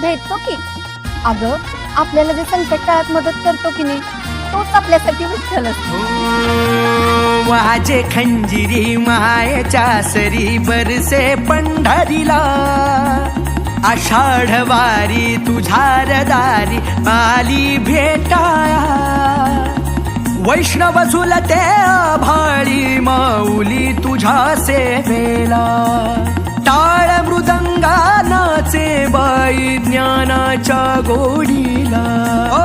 भेटतो की अगं आपल्याला जे संकट काळात मदत करतो की नाही तोच आपल्यासाठी विठ्ठल असतो. ओ, वाजे खंजिरी मायेच्या सरी बरसे पंढरीला. आषाढ वारी तुझ्या दारी आली भेटाया. वैष्णव झुलते भाळी माऊली तुझ्या सेवेला. बाई ज्ञानाच्या गोडीला. ओ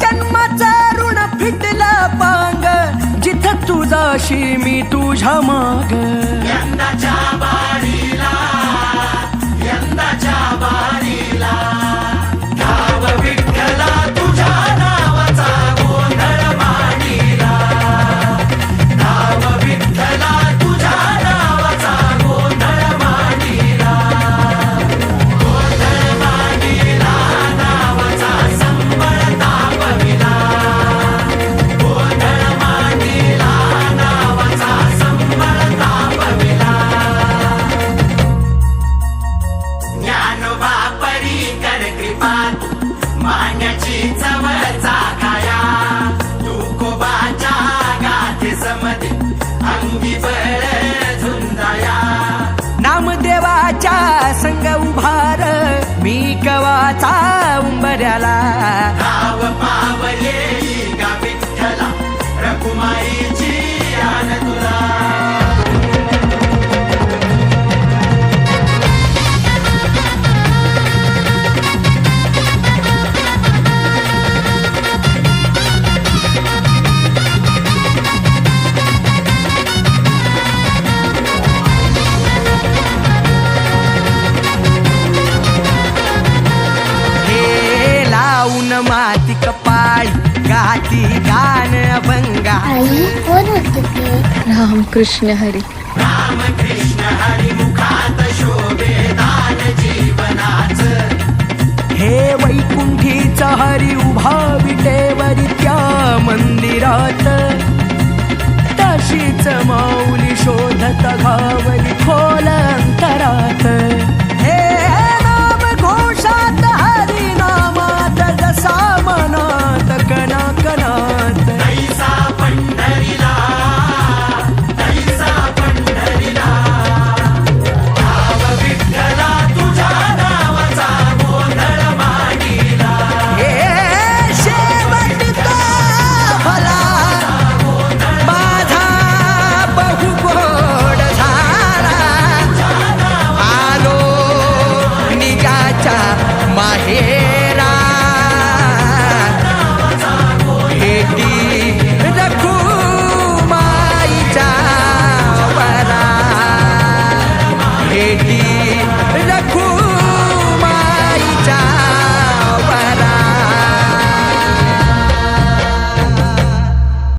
जन्माचं ऋण फिटलं पांग. जिथं तुझाशी मी तुझ्या माग. ज्ञानोबा नामदेवाच्या संग उभार. मी कवाचा उंबऱ्याला. माती कपाळी गाती गाण अभंगा. आई कोण होत ते? रामकृष्ण हरी. रामकृष्ण हरिमुखात शोभे दान जीवनाच. हे वैकुंठीचा हरी उभा विटेवरी त्या मंदिरात. तशीच माऊली शोधत घावली खोल अंतरात.